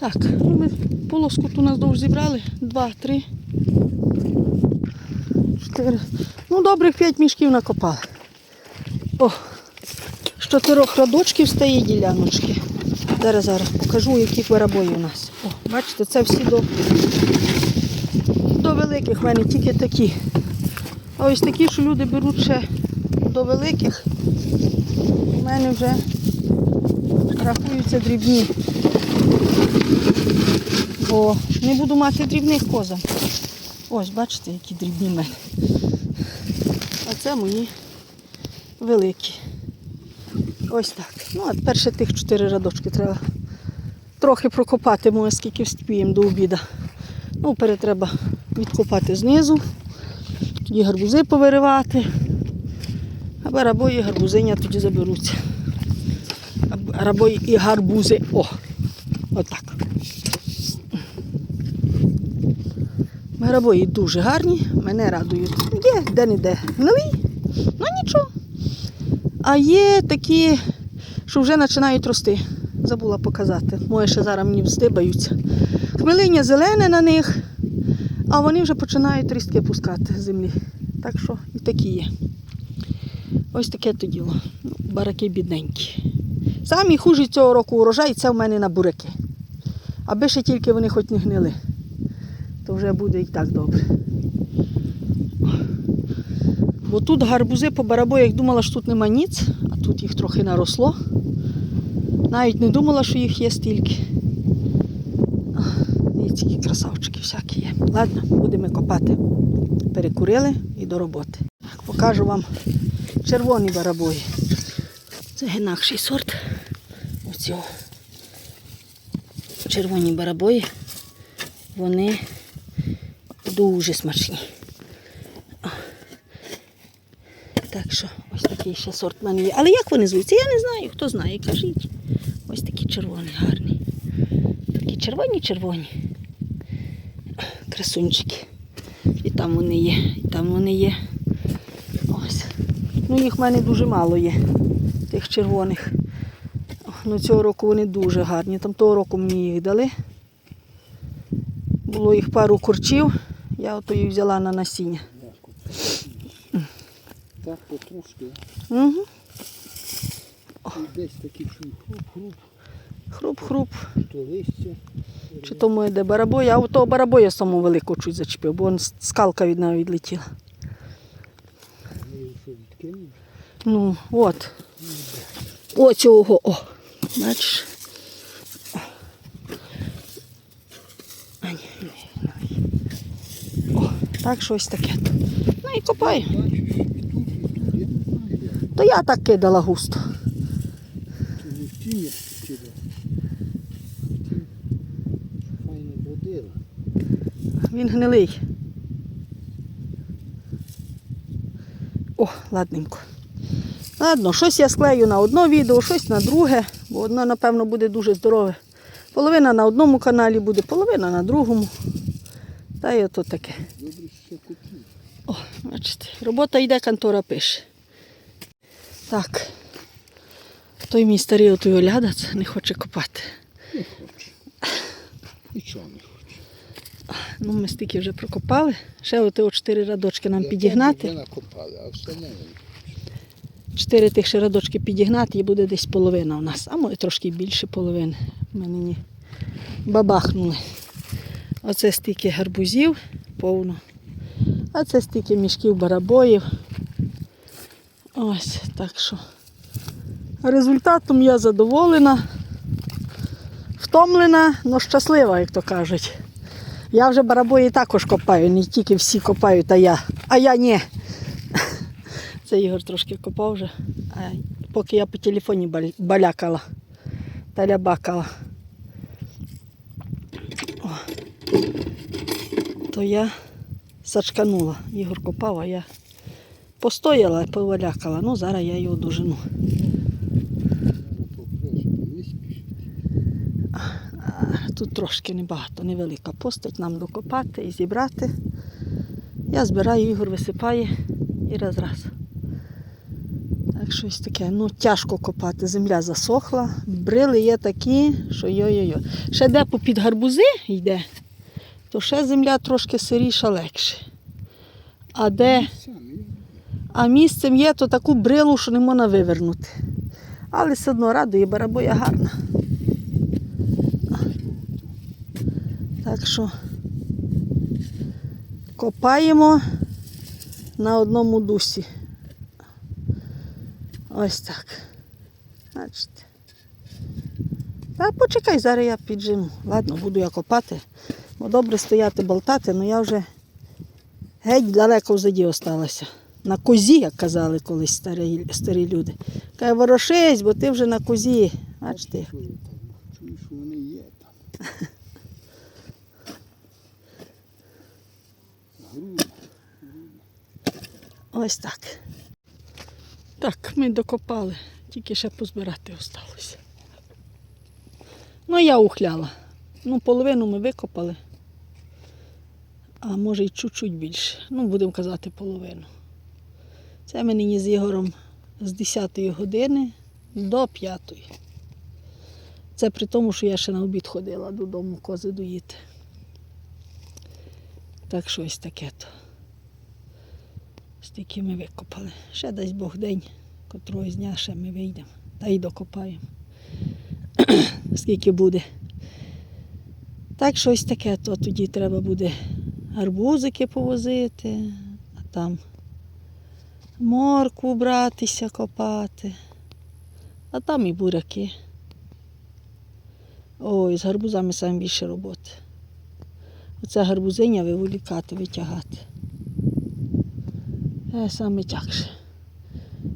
Так, ну ми полоску тут у нас довж зібрали. Два, три, чотири. Ну, добрих п'ять мішків накопали. О, з чотирьох радочків стає діляночки. Зараз зараз покажу, які барабої у нас. О, бачите, це всі до, до великих в мене тільки такі. А ось такі, що люди беруть ще до великих, у мене вже рахуються дрібні. Бо не буду мати дрібних козам. Ось, бачите, які дрібні мене. А це мої великі. Ось так. Ну, а тепер ще тих чотири радочки треба трохи прокопати, може, скільки вспіємо до обіду. Ну, перед треба відкопати знизу, тоді гарбузи повиривати. А барабої і гарбузиня тоді заберуться. А і гарбузи. О! Отак. Барабої дуже гарні, мене радують. Є де-не-де гнилий, ну нічого. А є такі, що вже починають рости. Забула показати. Може, ще зараз мені вздибаються. Хмелиння зелене на них, а вони вже починають рістки пускати з землі. Так що і такі є. Ось таке то діло. Ну, Бараки бідненькі. Самі хужі цього року урожай це в мене на буряки. Аби ще тільки вони хоч не гнили, то вже буде і так добре. Бо тут гарбузи по барабоях думала, що тут нема ніц, а тут їх трохи наросло. Навіть не думала, що їх є стільки. Дивіться, які красавчики всякі є. Ладно, будемо копати. Перекурили і до роботи. Покажу вам червоні барабої. Це інакший сорт. Ось його. Червоні барабої. Вони дуже смачні. Так що ось такий ще сорт мене є. Але як вони звуться? Я не знаю. Хто знає, кажіть. Ось такі червоні, гарні. Такі червоні, червоні. Красунчики. І там вони є, і там вони є. Ось. Ну їх в мене дуже мало є, тих червоних. Ну цього року вони дуже гарні. Там того року мені їх дали. Було їх пару корчів, я ото їх взяла на насіння. Так, потрошки. Угу. І десь чую хруп-хруп, Хруп-хруп. то листя. Чи то моє де барабоя, а того барабоя самого великого чуть зачепив, бо он скалка від нього відлетіла. Ну, от. Оцього, о. Бачиш? О. А, ні, ні, ні. О, так щось таке. Ну і копаю. То я так кидала густо. Він гнилий. О, ладненько. Ладно, щось я склею на одне відео, щось на друге, бо одне, напевно, буде дуже здорове. Половина на одному каналі буде, половина на другому. Та й ото таке. Добре, що купив. О, бачите, робота йде, контора пише. Так. Той мій старий отой олядац не хоче копати. Не хоче. Нічого не хоче. Ну, ми стільки вже прокопали. Ще оти о чотири радочки нам Я підігнати. Вже накопали, а все не. Чотири тих ще радочки підігнати і буде десь половина у нас. А може трошки більше половини. Ми нині бабахнули. Оце стільки гарбузів повно. А це стільки мішків барабоїв. Ось так що. Результатом я задоволена, втомлена, але щаслива, як то кажуть. Я вже барабої також копаю, не тільки всі копають, а я. А я ні. Це Ігор трошки копав вже, поки я по телефоні балякала та лябакала. То я сачканула. Ігор копав, а я постояла, повалякала. Ну, зараз я його дожену. А, Тут трошки небагато, невелика постать, нам докопати і зібрати. Я збираю, Ігор висипає і раз-раз. Так, щось таке. Ну, тяжко копати. Земля засохла. Брили є такі, що йо-йо-йо. Ще де попід гарбузи йде, то ще земля трошки сиріша легше. А де, а місцем є, то таку брилу, що не можна вивернути. Але все одно радує, барабоя гарна. Так що копаємо на одному дусі. Ось так. Бачите. Та почекай, зараз я піджиму. Ладно, буду я копати. Бо добре стояти, болтати, але я вже геть далеко взаді осталася. На козі, як казали колись старі, старі люди. Каже, ворошись, бо ти вже на козі. Ви? Чую, що вони є там. Ось так. Так, ми докопали, тільки ще позбирати осталося. Ну, я ухляла. Ну, половину ми викопали, а може й чуть-чуть більше. Ну, будемо казати, половину. Це ми нині з Ігорем з 10 години до 5. Це при тому, що я ще на обід ходила додому кози доїти. Так що ось таке то. Стільки ми викопали. Ще дасть Бог день, котрого дня ще ми вийдемо. Та й докопаємо. Скільки буде. Так що ось таке, то тоді треба буде гарбузики повозити, а там моркву братися, копати, а там і буряки. Ой, з гарбузами саме більше роботи. Оце гарбузиня виволікати, витягати. Це саме тягше.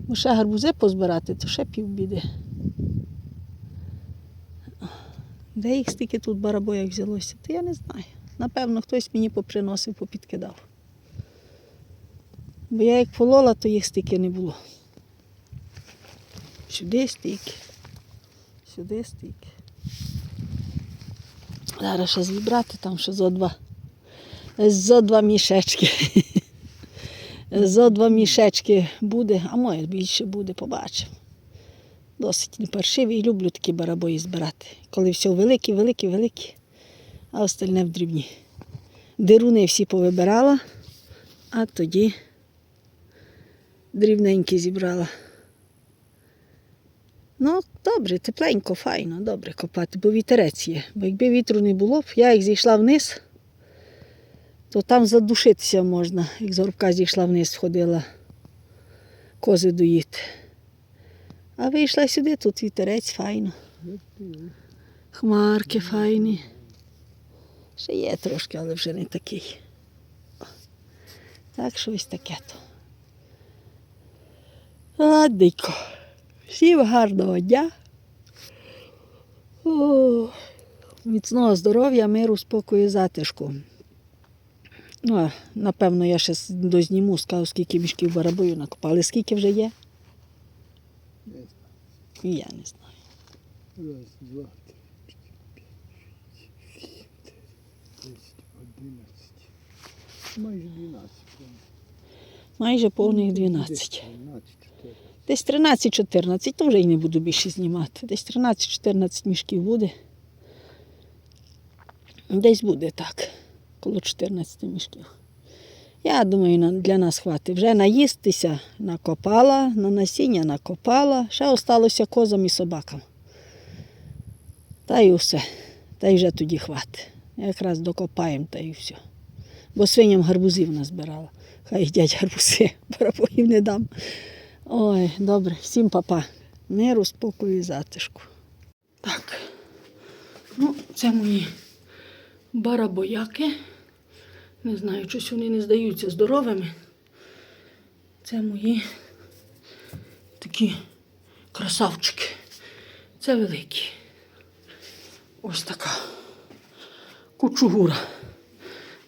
Бо ще гарбузи позбирати, то ще півбіди. Де їх стільки тут барабоях взялося, то я не знаю. Напевно, хтось мені поприносив, попідкидав. Бо я як полола, то їх стільки не було. Сюди стільки, сюди стільки. Зараз ще зібрати, там ще зо два. Зо два мішечки. Зо два мішечки буде, а моє більше буде, побачимо. Досить не паршивий, люблю такі барабої збирати. Коли все великі, великі, великі, а остальне в дрібні. Деруни всі повибирала, а тоді дрібненькі зібрала. Ну, добре, тепленько, файно, добре копати, бо вітерець є. Бо якби вітру не було б, я як зійшла вниз, то там задушитися можна. Як з горбка зійшла вниз, ходила кози доїти. А вийшла сюди, тут вітерець файно. Хмарки файні. Ще є трошки, але вже не такий. Так що ось таке то. Ладненько. Всім гарного дня. О, міцного здоров'я, миру, спокою, затишку. Ну, а, напевно, я ще дозніму, скажу, скільки мішків барабою накопали. Скільки вже є? Я не знаю. Раз, два, три, 10, 11, майже 12. Майже повних 12. Десь 13-14, то вже і не буду більше знімати. Десь 13-14 мішків буде. Десь буде так, коло 14 мішків. Я думаю, для нас хватить. Вже наїстися накопала, на насіння накопала, ще осталося козам і собакам. Та й усе. Та й вже тоді хватить. Якраз докопаємо та й все. Бо свиням гарбузів назбирала. Хай їдять гарбузи, барабоїв не дам. Ой, добре, всім папа. Миру, спокою і затишку. Так. Ну, це мої барабояки. Не знаю, щось вони не здаються здоровими. Це мої такі красавчики. Це великі. Ось така кучугура.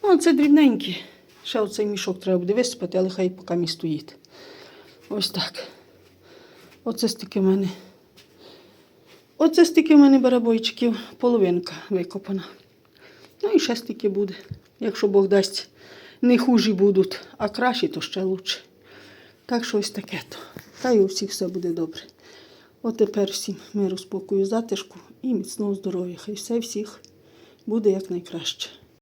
Ну, це дрібненькі. Ще оцей мішок треба буде висипати, але хай поки мій стоїть. Ось так. Оце стільки в мене. Оце стільки в мене барабойчиків, половинка викопана. Ну і ще стільки буде. Якщо Бог дасть, не хужі будуть, а кращі, то ще краще. Так що ось таке то. Хай у всіх все буде добре. От тепер всім миру, спокою, затишку і міцного здоров'я. Хай все всіх буде якнайкраще.